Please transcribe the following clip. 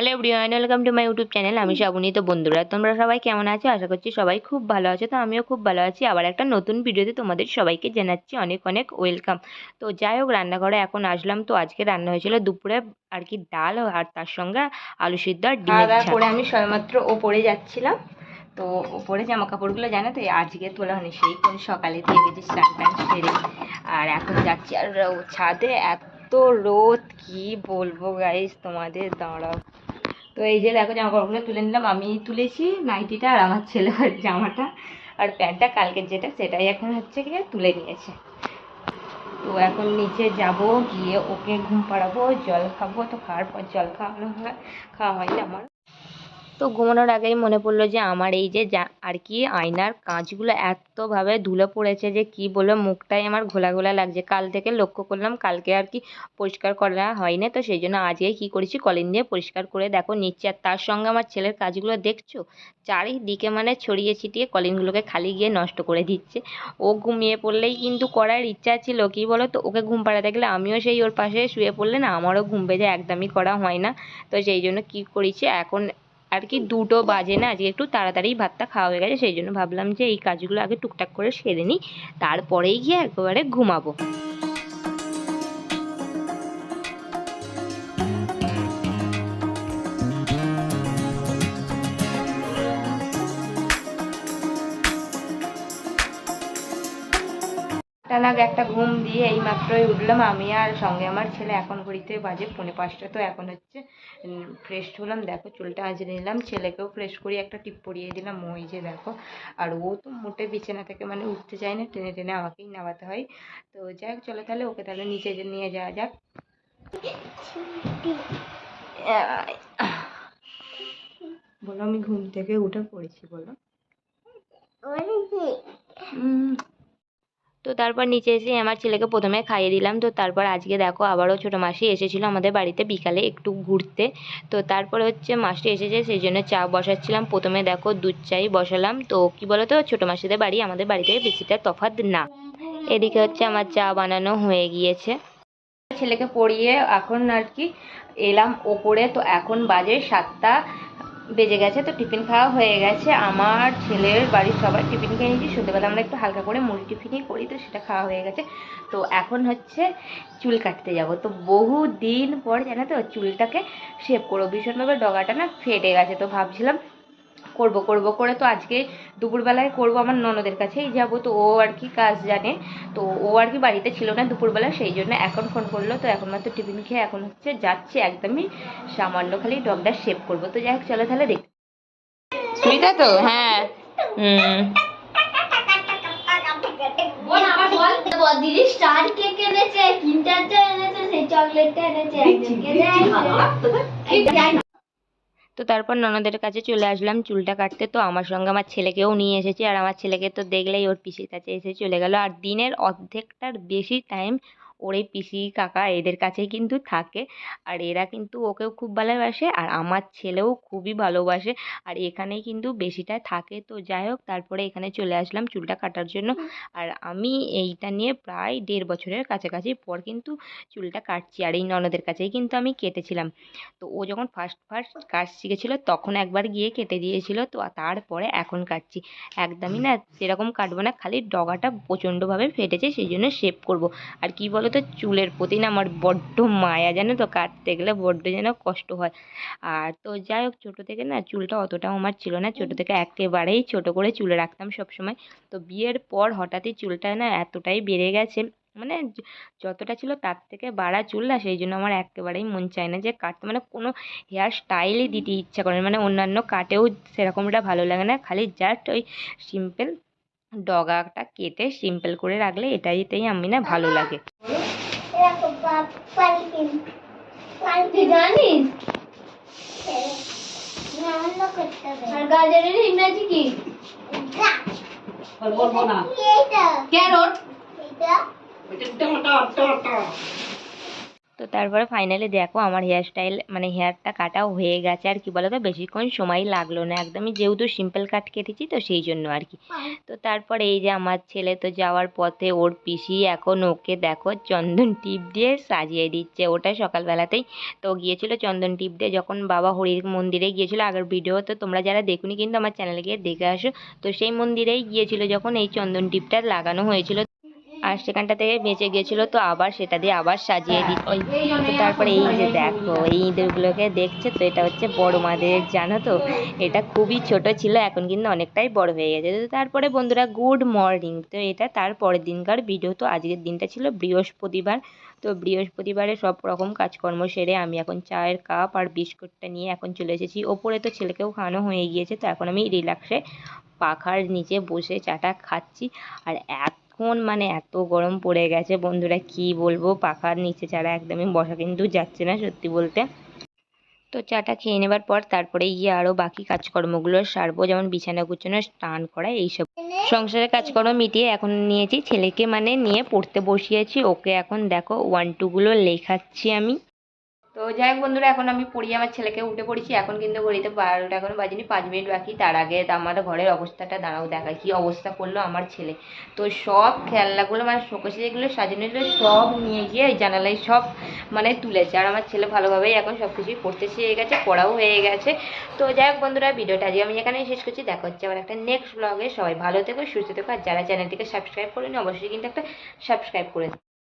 Hello everyone welcome to my YouTube channel আমি শ্রাবণী তো বন্ধুরা তোমরা সবাই কেমন আছো? আশা করছি সবাই খুব ভালো আছো। তো আমিও খুব ভালো আছি। আবার একটা নতুন ভিডিওতে তোমাদের সবাইকে জানাচ্ছি অনেক অনেক ওয়েলকাম তো যাই হোক রান্নাঘরে এখন আসলাম। তো আজকে রান্না হয়েছিল দুপুরে আর কি ডাল আর তার সঙ্গে আলু সিদ্ধ আর ডিমের করে আমি সবেমাত্র ওপরে যাচ্ছিলাম। তো ওপরে জামা কাপড়গুলো জানো তো আজকে তোলা হয়নি সেই কোন সকালে থেকে গেছি স্নান টান সেরে। আর এখন যাচ্ছি আর ছাদে। এত রোদ কি বলব গাইস তোমাদের? দাঁড়াও। তো এই যে দেখো জামা কাপড়গুলো তুলে নিলাম। আমি তুলেছি নাইটিটা আর আমার ছেলে জামাটা। আর প্যান্টটা কালকের যেটা, সেটাই এখন হচ্ছে গিয়ে তুলে নিয়েছে। তো এখন নিচে যাব, গিয়ে ওকে ঘুম পাড়াবো, জল খাব। তো খাওয়ার পর জল খাওয়ানো হয়, খাওয়া হয়নি আমার। তো ঘুমানোর আগেই মনে পড়ল যে আমার এই যে আর কি আয়নার কাঁচগুলো এতভাবে ধুলো পড়েছে যে কি বলব, মুখটাই আমার ঘোলা ঘোলা লাগছে। কাল থেকে লক্ষ্য করলাম কালকে আর কি পরিষ্কার করা হয়নি, তো সেই জন্য আজকেই কী করেছি, কলিন দিয়ে পরিষ্কার করে দেখো নিচ্ছে। আর তার সঙ্গে আমার ছেলের কাজগুলো দেখছ? চারিদিকে মানে ছড়িয়ে ছিটিয়ে কলিনগুলোকে খালি গিয়ে নষ্ট করে দিচ্ছে। ও ঘুমিয়ে পড়লেই কিন্তু করার ইচ্ছা ছিল, কি বলো তো? ওকে ঘুম পাড়াতে গেলে আমিও সেই ওর পাশে শুয়ে পড়লে না, আমারও ঘুম পেয়ে একদমই করা হয় না। তো সেই জন্য কী করেছি, এখন আর কি দুটো বাজে না, আজকে একটু তাড়াতাড়ি ভাতটা খাওয়া হয়ে গেছে, সেই জন্য ভাবলাম যে এই কাজগুলো আগে টুকটাক করে সেরে নিই, তারপরেই গিয়ে একেবারে ঘুমাবো। টানাক একটা ঘুম দিয়ে এই মাত্রই উঠলাম। আমি আর সঙ্গে আমার ছেলে এখন ঘড়িতে বাজে পৌনে পাঁচটা তো এখন হচ্ছে ফ্রেশ হলাম। দেখো চুলটা আঁচড়ে নিলাম। ছেলেকেও ফ্রেশ করি একটা টিপ পরিয়ে দিলাম। ওই যে দেখো আর ও তো মোটে বিছানা থেকে মানে উঠতে চায় না টেনে টেনে আমাকেই নামাতে হয়। তো যাই হোক চলো তাহলে ওকে তাহলে নিচে যে নিয়ে যাওয়া যাক। বলো আমি ঘুম থেকে উঠে পড়েছি বলো। উম, তো তারপর নিচে এসে আমার ছেলেকে প্রথমে খাইয়ে দিলাম। তো তারপর আজকে দেখো আবারও ছোটো মাসি এসেছিল আমাদের বাড়িতে বিকালে একটু ঘুরতে। তো তারপরে হচ্ছে মাসি এসেছে, সেই জন্য চা বসাচ্ছিলাম। প্রথমে দেখো দুধ চাই বসালাম। তো কি বলো তো ছোটো মাসিদের বাড়ি, আমাদের বাড়ি থেকে বেশিটা তফাৎ না। এদিকে হচ্ছে আমার চা বানানো হয়ে গিয়েছে। ছেলেকে পড়িয়ে এখন আর কি এলাম ওপরে। তো এখন বাজে সাতটা। বেজে গেছে, তো টিফিন খাওয়া হয়ে গেছে। আমার ছেলের বাড়ির সবাই টিফিন খেয়ে নিয়েছি। সন্ধ্যেবেলা আমরা একটু হালকা করে মুড়ি টিফিনই করি, তো সেটা খাওয়া হয়ে গেছে। তো এখন হচ্ছে চুল কাটতে যাব। তো বহু দিন পর, জানো তো, চুলটাকে শেভ করব। ভীষণভাবে ডগাটা না ফেটে গেছে, তো ভাবছিলাম করব করব করে তো আজকে দুপুরবেলায় করব আমার ননদের কাছেই যাব তো ও আর কি কাজ জানে তো ও আর কি বাড়িতে ছিল না দুপুরবেলা সেই জন্য এখন ফোন করল তো এখন মাত্র টিফিন খেয়ে এখন হচ্ছে যাচ্ছে একদমই সামান্য খালি ডগটা শেভ করব তো যাই হোক চলো তাহলে দেখ সুইতা তো? হ্যাঁ। হুম। বল আবার বল। বল দিদি স্টার কেক এনেছে কিন্ডারটা এনেছে সেই চকলেটটা এনেছে একজনকে দেয় তো তারপর ননদের কাছে চলে আসলাম চুলটা কাটতে। তো আমার সঙ্গে আমার ছেলেকেও নিয়ে এসেছি আর আমার ছেলেকে তো দেখলেই ওর পিসির কাছে এসে চলে গেল। আর দিনের অর্ধেকটার বেশি টাইম ওর পিসি কাকা এদের কাছেই কিন্তু থাকে। আর এরা কিন্তু ওকেও খুব ভালোবাসে আর আমার ছেলেও খুবই ভালোবাসে। আর এখানেই কিন্তু বেশিটা থাকে তো যাই হোক তারপরে এখানে চলে আসলাম চুলটা কাটার জন্য। আর আমি এইটা নিয়ে প্রায় দেড় বছরের কাছাকাছি পর কিন্তু চুলটা কাটছি আর এই ননদের কাছেই কিন্তু আমি কেটেছিলাম। তো ও যখন ফার্স্ট ফার্স্ট কাজ শিখেছিল তখন একবার গিয়ে কেটে দিয়েছিল তো তারপরে এখন কাটছি। একদমই না সেরকম কাটবো না খালি ডগাটা প্রচণ্ডভাবে ফেটেছে সেই জন্য শেভ করব। আর কি বলো তো চুলের প্রতি না আমার বড্ড মায়া, জানো তো? কাটতে গেলে বড্ড যেন কষ্ট হয়। আর তো যাই হোক, ছোটো থেকে না চুলটা অতটাও আমার ছিল না। ছোটো থেকে একেবারেই ছোটো করে চুলে রাখতাম সবসময়। তো বিয়ের পর হঠাৎই চুলটা না এতটাই বেড়ে গেছে মানে যতটা ছিল তার থেকে বাড়া চুল না সেই জন্য আমার একেবারেই মন চায় না যে কাটতে। মানে কোনো হেয়ার স্টাইলই দিতে ইচ্ছা করে মানে অন্যান্য কাটেও সেরকমটা ভালো লাগে না। খালি জাস্ট ওই সিম্পল ডগাটা কেটে সিম্পল করে রাখলে এটাইতেই আমি না ভালো লাগে। তুই জানিস আর গাজরের ইংরাজি কি ক্যারট তো তারপরে ফাইনালি দেখো আমার হেয়ার স্টাইল মানে হেয়ারটা কাটাও হয়ে গেছে আর কি বলো তো বেশিক্ষণ সময় লাগল না। একদমই যেহেতু সিম্পল কাট কেটেছি তো সেই জন্য আর কি। তো তারপরে এই যে আমার ছেলে তো যাওয়ার পথে ওর পিসি এখন ওকে দেখো চন্দন টিপ দিয়ে সাজিয়ে দিচ্ছে। ওটা সকালবেলাতেই তো গিয়েছিল চন্দন টিপ দিয়ে। যখন বাবা হরির মন্দিরে গিয়েছিল, আগের ভিডিও তো তোমরা যারা দেখুনি কিন্তু আমার চ্যানেলে গিয়ে দেখে আসো। তো সেই মন্দিরেই গিয়েছিল যখন এই চন্দন টিপটা লাগানো হয়েছিল। আর সেখানটা থেকে বেঁচে গেছিল, তো আবার সেটা দিয়ে আবার সাজিয়ে দিই ওই তারপরে এই যে দেখো, এই ইঁদুরগুলোকে দেখছে, তো এটা হচ্ছে বড় মাদের, জানো তো? এটা খুবই ছোট ছিল, এখন কিন্তু অনেকটাই বড় হয়ে গেছে। তো তারপরে বন্ধুরা গুড মর্নিং তো এটা তার পরের দিনকার ভিডিও তো আজকের দিনটা ছিল বৃহস্পতিবার। তো বৃহস্পতিবারে সব রকম কাজকর্ম সেরে আমি এখন চায়ের কাপ আর বিস্কুটটা নিয়ে এখন চলে এসেছি। ওপরে তো ছেলেকেও খাওয়ানো হয়ে গিয়েছে, তো এখন আমি রিল্যাক্সে পাখার নিচে বসে চাটা খাচ্ছি। আর এখন মানে এত গরম পড়ে গেছে, বন্ধুরা কি বলব? পাখার নিচে ছাড়া একদমই বসা কিন্তু যাচ্ছে না সত্যি বলতে। তো চাটা খেয়ে নেবার পর তারপরে গিয়ে আরও বাকি কাজকর্মগুলো সারবো, যেমন বিছানা গুছানো, স্নান করা, এইসব। সংসারের কাজকর্ম মিটিয়ে এখন নিয়েছি, ছেলেকে মানে নিয়ে পড়তে বসিয়েছি, ওকে এখন দেখো ওয়ান টুগুলো লেখাচ্ছি আমি। তো যাই হোক বন্ধুরা, এখন আমি পড়িয়ে আমার ছেলেকে উঠে পড়েছি। এখন কিন্তু ঘড়িতে বারোটা, এখন বাজেনি পাঁচ মিনিট বাকি। তার আগে তো আমাদের ঘরের অবস্থাটা দাঁড়াও দেখায় কি অবস্থা করল আমার ছেলে। তো সব খেলনাগুলো মানে শোকেসে যেগুলো সাজানো ছিল, সব নিয়ে গিয়ে জানালায় সব মানে তুলেছে। আর আমার ছেলে ভালোভাবেই এখন সব কিছুই পড়তে শিখে গেছে, পড়াও হয়ে গেছে। তো যাই হোক বন্ধুরা, ভিডিওটা আজকে আমি এখানেই শেষ করছি। দেখা হচ্ছে আবার একটা নেক্সট ব্লগে সবাই ভালো থেকো, সুস্থ থেকো। আর যারা চ্যানেলটিকে সাবস্ক্রাইব করেনি, অবশ্যই কিন্তু একটা সাবস্ক্রাইব করে।